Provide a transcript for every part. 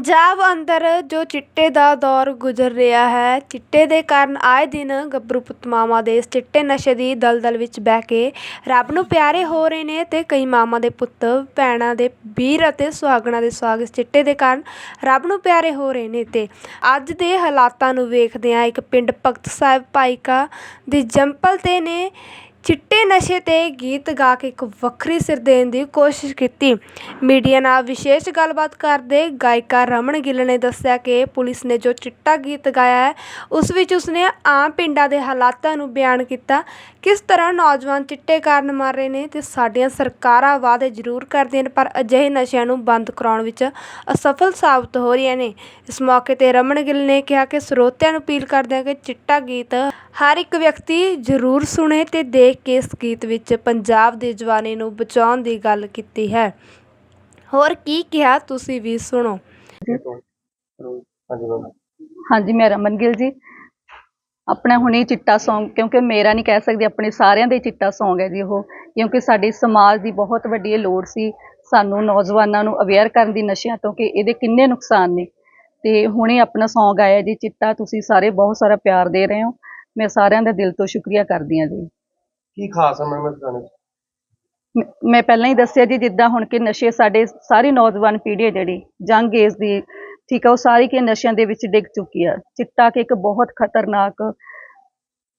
ਪੰਜਾਬ ਅੰਦਰ ਜੋ ਚਿੱਟੇ ਦਾ ਦੌਰ ਗੁਜ਼ਰ ਰਿਹਾ ਹੈ, ਚਿੱਟੇ ਦੇ ਕਾਰਨ ਆਏ ਦਿਨ ਗੱਭਰੂ ਪੁੱਤ ਮਾਵਾਂ ਦੇ ਇਸ ਚਿੱਟੇ ਨਸ਼ੇ ਦੀ ਦਲਦਲ ਵਿੱਚ ਬਹਿ ਕੇ ਰੱਬ ਨੂੰ ਪਿਆਰੇ ਹੋ ਰਹੇ ਨੇ ਤੇ ਕਈ ਮਾਵਾਂ ਦੇ ਪੁੱਤ, ਭੈਣਾਂ ਦੇ ਵੀਰ ਅਤੇ ਸੁਹਾਗਣਾਂ ਦੇ ਸੁਹਾਗ ਇਸ ਚਿੱਟੇ ਦੇ ਕਾਰਨ ਰੱਬ ਨੂੰ ਪਿਆਰੇ ਹੋ ਰਹੇ ਨੇ ਤੇ ਅੱਜ ਦੇ ਹਾਲਾਤਾਂ ਨੂੰ ਵੇਖਦਿਆਂ ਇੱਕ ਪਿੰਡ ਭਗਤ ਸਾਹਿਬ ਭਾਈਕਾ ਦੀ ਜੰਪਲ ਤੇ ਨੇ ਚਿੱਟੇ ਨਸ਼ੇ ਤੇ ਗੀਤ ਗਾ ਕੇ ਇੱਕ ਵੱਖਰੀ ਸਿਰ ਦੇਣ ਦੀ ਕੋਸ਼ਿਸ਼ ਕੀਤੀ। ਮੀਡੀਆ ਨਾਲ ਵਿਸ਼ੇਸ਼ ਗੱਲਬਾਤ ਕਰਦੇ ਗਾਇਕਾ ਰਮਨ ਗਿੱਲ ਨੇ ਦੱਸਿਆ ਕਿ ਪੁਲਿਸ ਨੇ ਜੋ ਚਿੱਟਾ ਗੀਤ ਗਾਇਆ ਹੈ, ਉਸ ਵਿੱਚ ਉਸਨੇ ਆਮ ਪਿੰਡਾਂ ਦੇ ਹਾਲਾਤਾਂ ਨੂੰ ਬਿਆਨ ਕੀਤਾ। ਕਿਸ ਤਰ੍ਹਾਂ ਨੌਜਵਾਨ ਚਿੱਟੇ ਕਾਰਨ ਮਰ ਰਹੇ ਨੇ ਤੇ ਸਾਡੀਆਂ ਸਰਕਾਰਾਂ ਵਾਅਦੇ ਜ਼ਰੂਰ ਕਰਦੀਆਂ ਨੇ, ਪਰ ਅਜਿਹੇ ਨਸ਼ਿਆਂ ਨੂੰ ਬੰਦ ਕਰਾਉਣ ਵਿੱਚ ਅਸਫਲ ਸਾਬਤ ਹੋ ਰਹੀਆਂ ਨੇ। ਇਸ ਮੌਕੇ ਤੇ ਰਮਨ ਗਿੱਲ ਨੇ ਕਿਹਾ ਕਿ ਸਰੋਤਿਆਂ ਨੂੰ ਅਪੀਲ ਕਰਦਿਆਂ ਕਿ ਚਿੱਟਾ ਗੀਤ ਹਰ ਇੱਕ ਵਿਅਕਤੀ ਜ਼ਰੂਰ ਸੁਣੇ ਤੇ ਦੇਖ ਕੇ ਇਸ ਗੀਤ ਵਿੱਚ ਪੰਜਾਬ ਦੀ ਜਵਾਨੀ ਨੂੰ ਬਚਾਉਣ ਦੀ ਗੱਲ ਕੀਤੀ ਹੈ। ਹੋਰ ਕੀ ਕਿਹਾ ਤੁਸੀਂ ਵੀ ਸੁਣੋ। ਹਾਂਜੀ, ਮੈਂ ਰਮਨ ਗਿੱਲ ਜੀ। ਆਪਣਾ ਹੁਣੇ ਚਿੱਟਾ Song, ਕਿਉਂਕਿ ਮੇਰਾ ਨਹੀਂ ਕਹਿ ਸਕਦੀ, ਆਪਣੇ ਸਾਰਿਆਂ ਦੇ ਚਿੱਟਾ Song ਹੈ ਜੀ ਉਹ। ਕਿਉਂਕਿ ਸਾਡੇ ਸਮਾਜ ਦੀ ਬਹੁਤ ਵੱਡੀ ਇਹ ਲੋੜ ਸੀ ਸਾਨੂੰ ਨੌਜਵਾਨਾਂ ਨੂੰ ਅਵੇਅਰ ਕਰਨ ਦੀ ਨਸ਼ਿਆਂ ਤੋਂ ਕਿ ਇਹਦੇ ਕਿੰਨੇ ਨੁਕਸਾਨ ਨੇ। ਤੇ ਹੁਣੇ ਆਪਣਾ Song ਆਇਆ ਜੀ, ਚਿੱਟਾ, ਤੁਸੀਂ ਸਾਰੇ ਬਹੁਤ ਸਾਰਾ ਪਿਆਰ ਦੇ ਰਹੇ ਹੋ। ਮੈਂ ਸਾਰਿਆਂ ਦਾ ਦਿਲ ਤੋਂ ਸ਼ੁਕਰੀਆ ਕਰਦੀ ਹਾਂ ਜੀ। ਕੀ ਖਾਸ ਹੈ ਮੈਮ ਇਸ ਗਾਣੇ 'ਚ? ਮ- ਮੈਂ ਪਹਿਲਾਂ ਹੀ ਦੱਸਿਆ ਜੀ ਜਿੱਦਾਂ ਹੁਣ ਕਿ ਨਸ਼ੇ ਸਾਡੇ ਸਾਰੀ ਨੌਜਵਾਨ ਪੀੜ੍ਹੀ ਹੈ ਜਿਹੜੀ ਜੰਗ ਏਜ ਦੀ ਠੀਕ ਆ ਉਹ ਸਾਰੀ ਕਿ ਨਸ਼ਿਆਂ ਦੇ ਵਿੱਚ ਡਿੱਗ ਚੁੱਕੀ ਆ। ਚਿੱਟਾ ਕਿ ਇੱਕ ਬਹੁਤ ਖਤਰਨਾਕ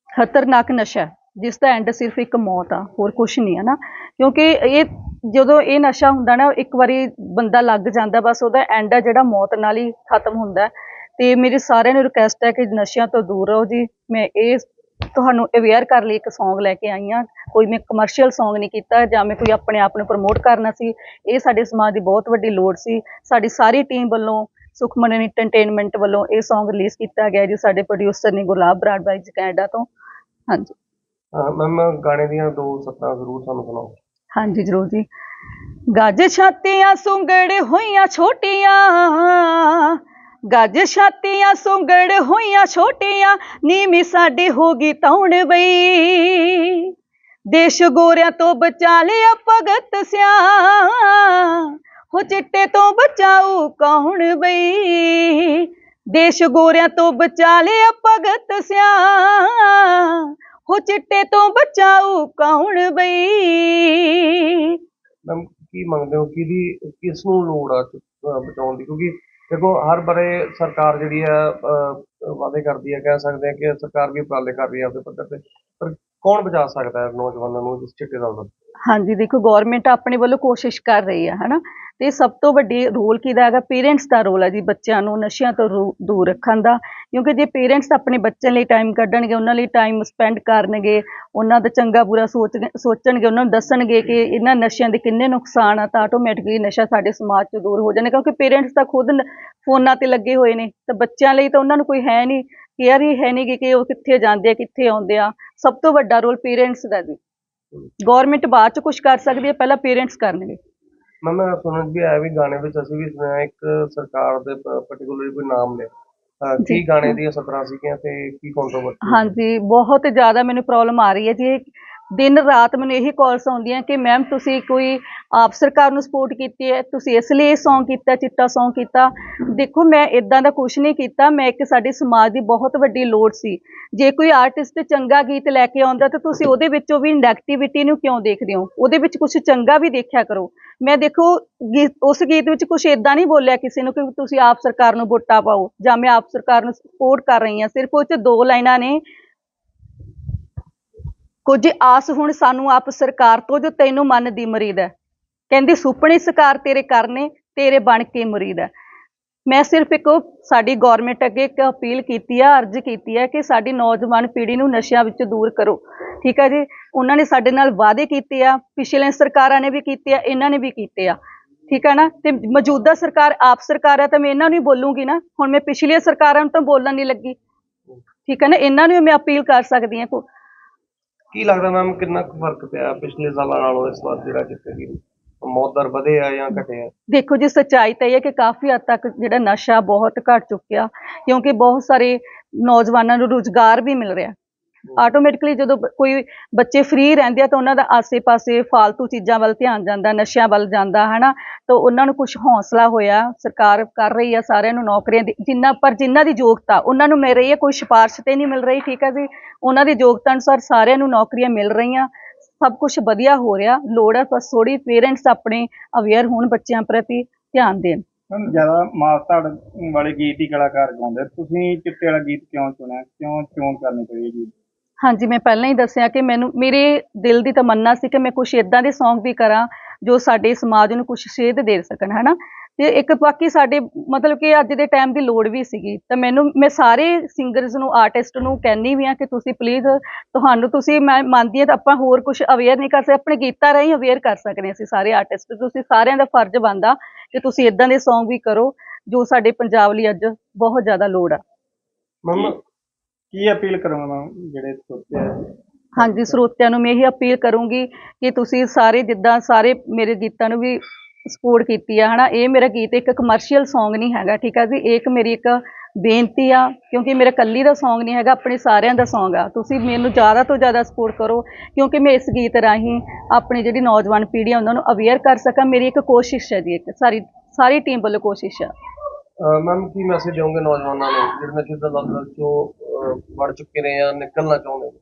ਖਤਰਨਾਕ ਨਸ਼ਾ ਹੈ, ਜਿਸ ਦਾ ਐਂਡ ਸਿਰਫ ਇੱਕ ਮੌਤ ਆ ਹੋਰ ਕੁਝ ਨਹੀਂ ਹੈ ਨਾ। ਕਿਉਂਕਿ ਇਹ ਜਦੋਂ ਇਹ ਨਸ਼ਾ ਹੁੰਦਾ ਨਾ ਇੱਕ ਵਾਰੀ ਬੰਦਾ ਲੱਗ ਜਾਂਦਾ ਬਸ ਉਹਦਾ ਐਂਡ ਆ ਜਿਹੜਾ ਮੌਤ ਨਾਲ ਹੀ ਖਤਮ ਹੁੰਦਾ। ਹੈ। ਤੇ ਮੇਰੀ ਸਾਰਿਆਂ ਨੂੰ ਰਿਕਵੈਸਟ ਹੈ ਕਿ ਨਸ਼ਿਆਂ ਤੋਂ ਦੂਰ ਰਹੋ ਜੀ। ਮੈਂ ਇਹ ਤੁਹਾਨੂੰ ਅਵੇਅਰ ਕਰ ਲਈ ਇੱਕ Song ਲੈ ਕੇ ਆਈ ਹਾਂ। ਕੋਈ ਮੈਂ ਕਮਰਸ਼ੀਅਲ Song ਨਹੀਂ ਕੀਤਾ ਜਾਂ ਮੈਂ ਕੋਈ ਆਪਣੇ ਆਪ ਨੂੰ ਪ੍ਰਮੋਟ ਕਰਨਾ ਸੀ। ਇਹ ਸਾਡੇ ਸਮਾਜ ਦੀ ਬਹੁਤ ਵੱਡੀ ਲੋੜ ਸੀ। ਸਾਡੀ ਸਾਰੀ ਟੀਮ ਵੱਲੋਂ ਸੁਖਮਨ ਐਂਟਰਟੇਨਮੈਂਟ ਵੱਲੋਂ ਇਹ Song ਰਿਲੀਜ਼ ਕੀਤਾ ਗਿਆ ਜੀ ਸਾਡੇ ਪ੍ਰੋਡਿਊਸਰ ਨੇ ਗੁਲਾਬ ਬਰਾੜ ਬਾਈ ਜੀ ਕੈਨੇਡਾ ਤੋਂ। ਹਾਂਜੀ। ਮੈਮ ਗਾਣੇ ਦੀਆਂ ਦੋ ਸਤਰਾਂ ਜ਼ਰੂਰ ਸਾਨੂੰ ਸੁਣਾਓ। ਹਾਂਜੀ ਜ਼ਰੂਰ ਜੀ। ਗੱਜ ਛਾਤੀਆਂ ਸੁੰਗੜ ਹੋਈਆਂ ਛੋਟੀਆਂ ਗੱਜ ਛਾਤੀਆਂ, ਸੁੰਗੜ ਹੋਈਆਂ ਛੋਟੀਆਂ, ਨੀਵੀਂ ਸਾਡੀ ਹੋ ਗਈ ਤੌਣ ਬਈ। ਦੇਸ਼ ਗੋਰਿਆਂ ਤੋਂ ਬਚਾ ਲਿਆ ਭਗਤ ਸਿਆ ਹੋ ਚਿੱਟੇ ਤੋਂ ਬਚਾਊ ਕੌਣ ਬਈ? ਦੇਸ਼ ਗੋਰਿਆਂ ਤੋਂ ਬਚਾ ਲਿਆ ਭਗਤ ਸਿਆ ਹੋ ਚਿੱਟੇ ਤੋਂ ਬਚਾਊ ਕੌਣ ਬਈ? ਮੈਮ, ਕੀ ਮੰਗਦੇ ਹੋ? ਕਿਹਦੀ, ਕਿਸ ਨੂੰ ਲੋੜ ਆ ਬਚਾਉਣ ਦੀ? ਕਿਉਂਕਿ ਦੇਖੋ ਹਰ ਬਾਰੇ ਸਰਕਾਰ ਜਿਹੜੀ ਹੈ ਅਹ, ਵਾਅਦੇ ਕਰਦੀ ਹੈ ਕਹਿ ਸਕਦੇ ਹਾਂ ਕਿ ਸਰਕਾਰ ਵੀ ਉਪਰਾਲੇ ਕਰ ਰਹੀ ਹੈ ਆਪਣੇ ਪੱਧਰ ਤੇ। ਪਰ ਕੌਣ ਬਚਾ ਸਕਦਾ ਹੈ ਨੌਜਵਾਨਾਂ ਨੂੰ ਇਸ ਚਿੱਟੇ ਦਲ ਤੋਂ ਹਾਂਜੀ, ਦੇਖੋ ਗਵਰਨਮੈਂਟ ਆਪਣੇ ਵੱਲੋਂ ਕੋਸ਼ਿਸ਼ ਕਰ ਰਹੀ ਹੈ, ਹਨਾ? ਤੇ ਸਭ ਤੋਂ ਵੱਡੀ ਰੋਲ ਕਿਹਦਾ ਹੈਗਾ? ਪੇਰੈਂਟਸ ਦਾ ਰੋਲ ਹੈ ਜੀ ਬੱਚਿਆਂ ਨੂੰ ਨਸ਼ਿਆਂ ਤੋਂ ਦੂਰ ਰੱਖਣ ਦਾ। ਕਿਉਂਕਿ ਜੇ ਪੇਰੈਂਟਸ ਆਪਣੇ ਬੱਚਿਆਂ ਲਈ ਟਾਈਮ ਕੱਢਣਗੇ, ਉਹਨਾਂ ਲਈ ਟਾਈਮ ਸਪੈਂਡ ਕਰਨਗੇ, ਉਹਨਾਂ ਦਾ ਚੰਗਾ ਬੁਰਾ ਸੋਚ, ਸੋਚਣਗੇ, ਉਹਨਾਂ ਨੂੰ ਦੱਸਣਗੇ ਕਿ ਇਹਨਾਂ ਨਸ਼ਿਆਂ ਦੇ ਕਿੰਨੇ ਨੁਕਸਾਨ ਆ, ਤਾਂ ਆਟੋਮੈਟਿਕਲੀ ਨਸ਼ਾ ਸਾਡੇ ਸਮਾਜ ਤੋਂ ਦੂਰ ਹੋ ਜਾਣਾ, ਕਿਉਂਕਿ ਪੇਰੈਂਟਸ ਤਾਂ ਖੁਦ ਫੋਨਾਂ ਤੇ ਲੱਗੇ ਹੋਏ ਨੇ ਤਾਂ ਬੱਚਿਆਂ ਲਈ ਤਾਂ ਉਹਨਾਂ ਨੂੰ ਕੋਈ ਹੈ ਨਹੀਂ ਕੇਅਰ ਹੀ ਹੈ ਨਹੀਂ ਕਿ ਉਹ ਕਿੱਥੇ ਜਾਂਦੇ ਆ ਕਿੱਥੇ ਆਉਂਦੇ ਆ ਸਭ ਤੋਂ ਵੱਡਾ ਰੋਲ ਪੇਰੈਂਟਸ ਦਾ ਜੀ। ਗਵਰਨਮੈਂਟ ਬਾਅਦ ਚ ਕੁਝ ਕਰ ਸਕਦੀ ਹੈ ਪਹਿਲਾਂ ਪੇਰੈਂਟਸ ਕਰਨਗੇ। ਮੈਮ ਮੈਂ ਸੁਣਨ ਵੀ ਆਇਆ ਵੀ ਗਾਣੇ ਵਿੱਚ ਅਸੀਂ ਵੀ ਸੁਣਿਆ ਇੱਕ ਸਰਕਾਰ ਦੇ ਪਾਰਟਿਕੂਲਰ ਕੋਈ ਨਾਮ ਅਹ, ਕੀ। ਗਾਣੇ ਦੀਆਂ ਸਤਰਾਂ ਸੀਗੀਆਂ ਤੇ ਕੀ ਕੰਟਰੋਵਰਸੀ ਹਾਂਜੀ ਬਹੁਤ ਜ਼ਿਆਦਾ ਮੈਨੂੰ ਪ੍ਰੋਬਲਮ ਆ ਰਹੀ ਹੈ ਜੀ ਦਿਨ ਰਾਤ ਮੈਨੂੰ ਇਹੀ ਕਾਲਸ ਆਉਂਦੀਆਂ ਕਿ ਮੈਮ ਤੁਸੀਂ ਕੋਈ ਆਪ ਸਰਕਾਰ ਨੂੰ ਸਪੋਰਟ ਕੀਤੀ ਹੈ, ਤੁਸੀਂ ਇਸ ਲਈ ਇਹ ਸੌਂਗ ਕੀਤਾ, ਚਿੱਟਾ ਸੌਂਗ ਕੀਤਾ। ਦੇਖੋ, ਮੈਂ ਇਦਾਂ ਦਾ ਕੁਝ ਨਹੀਂ ਕੀਤਾ, ਮੈਂ ਇੱਕ ਸਾਡੇ ਸਮਾਜ ਦੀ ਬਹੁਤ ਵੱਡੀ ਲੋੜ ਸੀ। ਜੇ ਕੋਈ ਆਰਟਿਸਟ ਚੰਗਾ ਗੀਤ ਲੈ ਕੇ ਆਉਂਦਾ ਤਾਂ ਤੁਸੀਂ ਉਹਦੇ ਵਿੱਚੋਂ ਵੀ ਨੈਗੇਟਿਵਿਟੀ ਨੂੰ ਕਿਉਂ ਦੇਖਦੇ ਹੋ? ਉਹਦੇ ਵਿੱਚ ਕੁਝ ਚੰਗਾ ਵੀ ਦੇਖਿਆ ਕਰੋ। ਮੈਂ ਦੇਖੋ, ਗੀਤ, ਉਸ ਗੀਤ ਵਿੱਚ ਕੁਝ ਇਦਾਂ ਨਹੀਂ ਬੋਲਿਆ ਕਿਸੇ ਨੂੰ ਕਿ ਤੁਸੀਂ ਆਪ ਸਰਕਾਰ ਨੂੰ ਵੋਟਾਂ ਪਾਓ ਜਾਂ ਮੈਂ ਆਪ ਸਰਕਾਰ ਨੂੰ ਸਪੋਰਟ ਕਰ ਰਹੀ ਹਾਂ। ਸਿਰਫ ਉਹ 'ਚ ਦੋ ਲਾਈਨਾਂ ਨੇ। ਕੁਝ ਆਸ ਹੁਣ ਸਾਨੂੰ ਆਪ ਸਰਕਾਰ ਤੋਂ ਜੋ ਤੈਨੂੰ ਮਨ ਦੀ ਮਰੀਦ ਹੈ। ਕਹਿੰਦੀ, ਸੁਪਨੇ ਸਰਕਾਰ ਤੇਰੇ ਕਰਨੇ, ਤੇਰੇ ਬਣ ਕੇ ਮੁਰੀਦ ਹੈ। ਮੈਂ ਸਿਰਫ ਇੱਕ ਸਾਡੀ ਗਵਰਨਮੈਂਟ ਅੱਗੇ ਇੱਕ ਅਪੀਲ ਕੀਤੀ ਆ, ਅਰਜ਼ ਕੀਤੀ ਹੈ ਕਿ ਸਾਡੀ ਨੌਜਵਾਨ ਪੀੜ੍ਹੀ ਨੂੰ ਨਸ਼ਿਆਂ ਵਿੱਚ ਦੂਰ ਕਰੋ। ਠੀਕ ਹੈ ਜੀ? ਉਹਨਾਂ ਨੇ ਸਾਡੇ ਨਾਲ ਵਾਅਦੇ ਕੀਤੇ ਆ, ਪਿਛਲੇ ਸਰਕਾਰਾਂ ਨੇ ਵੀ ਕੀਤੇ ਆ, ਇਹਨਾਂ ਨੇ ਵੀ ਕੀਤੇ ਆ। ਠੀਕ ਹੈ ਨਾ? ਤੇ ਮੌਜੂਦਾ ਸਰਕਾਰ ਆਪ ਸਰਕਾਰ ਹੈ, ਤਾਂ ਮੈਂ ਇਹਨਾਂ ਨੂੰ ਹੀ ਬੋਲੂੰਗੀ ਨਾ। ਹੁਣ ਮੈਂ ਪਿਛਲੀਆਂ ਸਰਕਾਰਾਂ ਨੂੰ ਤਾਂ ਬੋਲਣ ਨਹੀਂ ਲੱਗੀ। ਠੀਕ ਹੈ ਨਾ? ਇਹਨਾਂ ਨੂੰ ਮੈਂ ਅਪੀਲ ਕਰ ਸਕਦੀ ਹਾਂ। ਕੀ ਲੱਗਦਾ ਮੈਮ, ਕਿੰਨਾ ਕੁ ਫ਼ਰਕ ਪਿਆ ਪਿਛਲੇ ਸਾਲਾਂ ਨਾਲੋਂ ਇਸ ਵਾਰ ਜਿਹੜਾ ਚਿੱਟੇ ਮੌਤ ਦਰ ਵਧੇ ਆ ਜਾਂ ਘਟੇ ਆ? ਦੇਖੋ ਜੀ, ਸੱਚਾਈ ਤਾਂ ਇਹ ਹੈ ਕਿ ਕਾਫੀ ਹੱਦ ਤੱਕ ਜਿਹੜਾ ਨਸ਼ਾ ਬਹੁਤ ਘਟ ਚੁੱਕਿਆ ਕਿਉਂਕਿ ਬਹੁਤ ਸਾਰੇ ਨੌਜਵਾਨਾਂ ਨੂੰ ਰੁਜ਼ਗਾਰ ਵੀ ਮਿਲ ਰਿਹਾ। ਆਟੋਮੈਟਿਕਲੀ ਜਦੋਂ ਕੋਈ ਬੱਚੇ ਫ੍ਰੀ ਰਹਿੰਦੇ ਆ ਤਾਂ ਉਹਨਾਂ ਦਾ ਆਸੇ-ਪਾਸੇ ਫਾਲਤੂ ਚੀਜ਼ਾਂ ਵੱਲ ਧਿਆਨ ਜਾਂਦਾ ਨਸ਼ਿਆਂ ਵੱਲ ਜਾਂਦਾ ਹਨਾ? ਤਾਂ ਉਹਨਾਂ ਨੂੰ ਕੁਝ ਹੌਸਲਾ ਹੋਇਆ ਸਰਕਾਰ ਕਰ ਰਹੀ ਆ ਸਾਰਿਆਂ ਨੂੰ ਨੌਕਰੀਆਂ ਦੀ ਜਿੰਨਾ ਪਰ ਜਿਨ੍ਹਾਂ ਦੀ ਯੋਗਤਾ ਉਹਨਾਂ ਨੂੰ ਮਿਲ ਰਹੀ ਹੈ ਕੋਈ ਸਿਫਾਰਿਸ਼ ਤੇ ਨਹੀਂ ਮਿਲ ਰਹੀ ਠੀਕ ਹੈ ਜੀ? ਉਹਨਾਂ ਦੀ ਯੋਗਤਾ ਅਨੁਸਾਰ ਸਾਰਿਆਂ ਨੂੰ ਨੌਕਰੀਆਂ ਮਿਲ ਰਹੀਆਂ ਸਭ ਕੁਝ ਵਧੀਆ ਹੋ ਰਿਹਾ ਲੋੜ ਹੈ ਬਸ ਥੋੜੀ ਪੇਰੈਂਟਸ ਆਪਣੇ ਅਵੇਅਰ ਹੋਣ ਬੱਚਿਆਂ ਪ੍ਰਤੀ ਧਿਆਨ ਦੇਣ। ਜ਼ਿਆਦਾ ਮਾਸ ਧੜ ਵਾਲੇ ਗੀਤ ਹੀ ਕਲਾਕਾਰ ਗਾਉਂਦੇ ਤੁਸੀਂ ਚਿੱਟੇ ਵਾਲਾ ਗੀਤ ਕਿਉਂ ਚੁਣਿਆ ਕਿਉਂ ਚੋਣ ਕਰਨੀ ਪਈ ਇਹ ਗੀਤ? ਹਾਂਜੀ, ਮੈਂ ਪਹਿਲਾਂ ਹੀ ਦੱਸਿਆ ਕਿ ਮੈਨੂੰ, ਮੇਰੇ ਦਿਲ ਦੀ ਤਮੰਨਾ ਸੀ ਕਿ ਮੈਂ ਕੁਝ ਇਦਾਂ ਦੇ Song ਵੀ ਕਰਾਂ ਜੋ ਸਾਡੇ ਸਮਾਜ ਨੂੰ ਕੁਝ ਸੇਧ ਦੇ ਸਕਣ, ਹਨਾ? ਤੇ ਇੱਕ ਬਾਕੀ ਸਾਡੇ, ਮਤਲਬ ਕਿ ਅੱਜ ਦੇ ਟਾਈਮ ਦੀ ਲੋੜ ਵੀ ਸੀਗੀ। ਤਾਂ ਮੈਨੂੰ, ਮੈਂ ਸਾਰੇ ਸਿੰਗਰਸ ਨੂੰ ਆਰਟਿਸਟ ਨੂੰ ਕਹਿੰਨੀ ਵੀ ਆ ਕਿ ਤੁਸੀਂ ਪਲੀਜ਼ ਤੁਹਾਨੂੰ ਤੁਸੀਂ ਮੈਂ ਮੰਨਦੀ ਹਾਂ ਤਾਂ ਆਪਾਂ ਹੋਰ ਕੁਝ ਅਵੇਅਰ ਨਹੀਂ ਕਰ ਸਕਦੇ, ਆਪਣੇ ਗੀਤਾਂ ਰਾਹੀਂ ਅਵੇਅਰ ਕਰ ਸਕਦੇ ਹਾਂ ਅਸੀਂ ਸਾਰੇ ਆਰਟਿਸਟ ਤੁਸੀਂ ਸਾਰਿਆਂ ਦਾ ਫਰਜ਼ ਬਣਦਾ ਕਿ ਤੁਸੀਂ ਇਦਾਂ ਦੇ Song ਵੀ ਕਰੋ ਜੋ ਸਾਡੇ ਪੰਜਾਬ ਲਈ ਅੱਜ ਬਹੁਤ ਜ਼ਿਆਦਾ ਲੋੜ ਆ। ਮੈਮ ਕੀ ਅਪੀਲ ਕਰੋਗੇ ਮੈਮ ਜਿਹੜੇ ਸੋਚੇ ਆ ਹਾਂਜੀ ਸਰੋਤਿਆਂ ਨੂੰ ਮੈਂ ਇਹ ਅਪੀਲ ਕਰੂੰਗੀ ਕਿ ਤੁਸੀਂ ਸਾਰੇ ਜਿੱਦਾਂ ਸਾਰੇ ਮੇਰੇ ਗੀਤਾਂ ਨੂੰ ਵੀ ਸਪੋਰਟ ਕੀਤੀ ਆ ਹਨਾ? ਇਹ ਮੇਰਾ ਗੀਤ ਇੱਕ ਕਮਰਸ਼ੀਅਲ Song ਨਹੀਂ ਹੈਗਾ ਠੀਕ ਆ ਜੀ? ਇਹ ਇੱਕ ਮੇਰੀ ਇੱਕ ਬੇਨਤੀ ਆ ਕਿਉਂਕਿ ਮੇਰਾ ਕੱਲੀ ਦਾ Song ਨਹੀਂ ਹੈਗਾ ਆਪਣੇ ਸਾਰਿਆਂ ਦਾ Song ਆ। ਤੁਸੀਂ ਮੈਨੂੰ ਜ਼ਿਆਦਾ ਤੋਂ ਜ਼ਿਆਦਾ ਸਪੋਰਟ ਕਰੋ ਕਿਉਂਕਿ ਮੈਂ ਇਸ ਗੀਤ ਰਾਹੀਂ ਆਪਣੀ ਜਿਹੜੀ ਨੌਜਵਾਨ ਪੀੜ੍ਹੀ ਆ ਉਹਨਾਂ ਨੂੰ ਅਵੇਅਰ ਕਰ ਸਕਾਂ। ਮੇਰੀ ਇੱਕ ਕੋਸ਼ਿਸ਼ ਹੈ ਜੀ ਇੱਕ ਸਾਰੀ ਸਾਰੀ ਟੀਮ ਵੱਲੋਂ ਕੋਸ਼ਿਸ਼ ਆ। ਮੈਮ ਕੀ ਮੈਸੇਜ ਦਿਓਗੇ ਨੌਜਵਾਨਾਂ ਨੂੰ? ਜਿਹੜੇ ਨਸ਼ੇ ਦਾ ਚੋਂ ਅਹ, ਵੜ ਚੁੱਕੇ ਨੇ ਜਾਂ ਨਿਕਲਣਾ ਚਾਹੁੰਦੇ ਨੇ?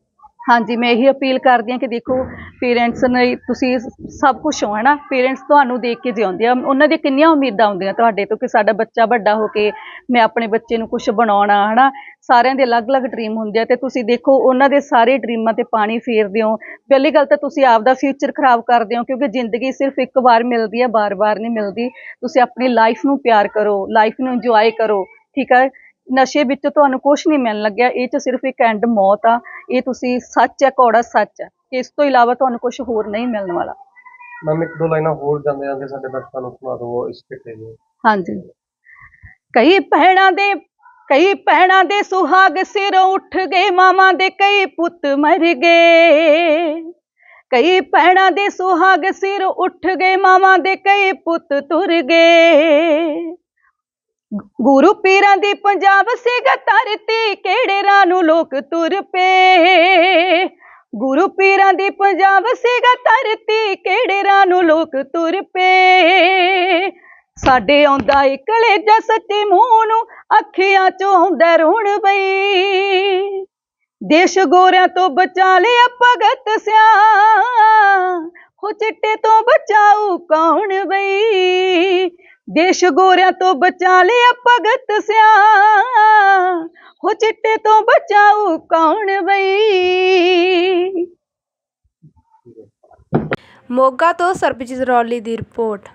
ਹਾਂਜੀ, ਮੈਂ ਇਹੀ ਅਪੀਲ ਕਰਦੀ ਹਾਂ ਕਿ ਦੇਖੋ ਪੇਰੈਂਟਸ ਨੇ ਤੁਸੀਂ ਸਭ ਕੁਝ ਹੋ, ਹਨਾ? ਪੇਰੈਂਟਸ ਤੁਹਾਨੂੰ ਦੇਖ ਕੇ ਜਿਉਂਦੇ ਆ। ਉਹਨਾਂ ਦੀ ਕਿੰਨੀਆਂ ਉਮੀਦਾਂ ਹੁੰਦੀਆਂ ਤੁਹਾਡੇ ਤੋਂ ਕਿ ਸਾਡਾ ਬੱਚਾ ਵੱਡਾ ਹੋ ਕੇ ਮੈਂ ਆਪਣੇ ਬੱਚੇ ਨੂੰ ਕੁਝ ਬਣਾਉਣਾ, ਹਨਾ? ਸਾਰਿਆਂ ਦੇ ਅਲੱਗ-ਅਲੱਗ ਡ੍ਰੀਮ ਹੁੰਦੇ ਆ ਤੇ ਤੁਸੀਂ ਦੇਖੋ, ਉਹਨਾਂ ਦੇ ਸਾਰੇ ਡ੍ਰੀਮਾਂ ਤੇ ਪਾਣੀ ਫੇਰਦੇ ਹੋ। ਪਹਿਲੀ ਗੱਲ ਤਾਂ ਤੁਸੀਂ ਆਪਦਾ ਫਿਊਚਰ ਖਰਾਬ ਕਰਦੇ ਹੋ, ਕਿਉਂਕਿ ਜ਼ਿੰਦਗੀ ਸਿਰਫ ਇੱਕ ਵਾਰ ਮਿਲਦੀ ਹੈ ਬਾਰ-ਬਾਰ ਨਹੀਂ ਮਿਲਦੀ। ਤੁਸੀਂ ਆਪਣੀ ਲਾਈਫ ਨੂੰ ਪਿਆਰ ਕਰੋ ਲਾਈਫ ਨੂੰ ਇੰਜੋਏ ਕਰੋ, ਠੀਕ ਹੈ ਨਸ਼ੇ ਵਿੱਚ ਤੁਹਾਨੂੰ ਕੁਝ ਨਹੀਂ ਮਿਲਣ ਲੱਗਿਆ। ਇਹ ਚ ਸਿਰਫ ਇੱਕ ਐਂਡ ਮੌਤ ਆ। ਇਹ ਤੁਸੀਂ ਸੱਚ ਹੈ ਕੌੜਾ ਸੱਚ ਹੈ ਇਸ ਤੋਂ ਇਲਾਵਾ ਤੁਹਾਨੂੰ ਕੁਝ ਹੋਰ ਨਹੀਂ ਮਿਲਣ ਵਾਲਾ। ਮੈਮ ਇੱਕ ਦੋ ਲਾਈਨਾਂ ਹੋਰ ਜਾਂਦੇ ਜਾਂਦੇ ਸਾਡੇ ਦਰਸ਼ਕਾਂ ਨੂੰ ਸੁਣਾ ਦਿਓ ਇਸ ਕਿੱਤੇ ਦੀ ਹਾਂਜੀ। ਕਈ ਭੈਣਾਂ ਦੇ ਕਈ ਭੈਣਾਂ ਦੇ ਸੁਹਾਗ ਸਿਰ ਉੱਠ ਗਏ ਮਾਵਾਂ ਦੇ ਕਈ ਪੁੱਤ ਮਰ ਗਏ। ਕਈ ਭੈਣਾਂ ਦੇ ਸੁਹਾਗ ਸਿਰ ਉੱਠ ਗਏ ਮਾਵਾਂ ਦੇ ਕਈ ਪੁੱਤ ਤੁਰ ਗਏ। ਗੁਰੂ ਪੀਰਾਂ ਦੀ ਪੰਜਾਬ ਸੀਗਾ ਧਰਤੀ, ਕਿਹੜੇ ਰਾਹ ਨੂੰ ਲੋਕ ਤੁਰ ਪਏ? ਗੁਰੂ ਪੀਰਾਂ ਦੀ ਪੰਜਾਬ ਸੀਗਾ ਧਰਤੀ, ਕਿਹੜੇ ਰਾਹ ਨੂੰ ਲੋਕ ਤੁਰ ਪਏ? ਸਾਡੇ ਆਉਂਦਾ ਏ ਕਲੇਜਾ ਸੱਚੇ ਮੂੰਹ ਨੂੰ, ਅੱਖੀਆਂ ਚੋਂ ਆਉਂਦਾ ਰੋਣ ਬਈ। ਦੇਸ਼ ਗੋਰਿਆਂ ਤੋਂ ਬਚਾ ਲਿਆ ਭਗਤ ਸਿਆ ਹੋ ਚਿੱਟੇ ਤੋਂ ਬਚਾਊ ਕੌਣ ਬਈ? ਦੇਸ਼ ਗੋਰਿਆਂ ਤੋਂ ਬਚਾ ਲਿਆ ਭਗਤ ਸਿਆ ਹੋ ਚਿੱਟੇ ਤੋਂ ਬਚਾਊ ਕੌਣ ਬਈ? ਮੋਗਾ ਤੋਂ ਸਰਬਜੀਤ ਰੌਲੀ ਦੀ ਰਿਪੋਰਟ।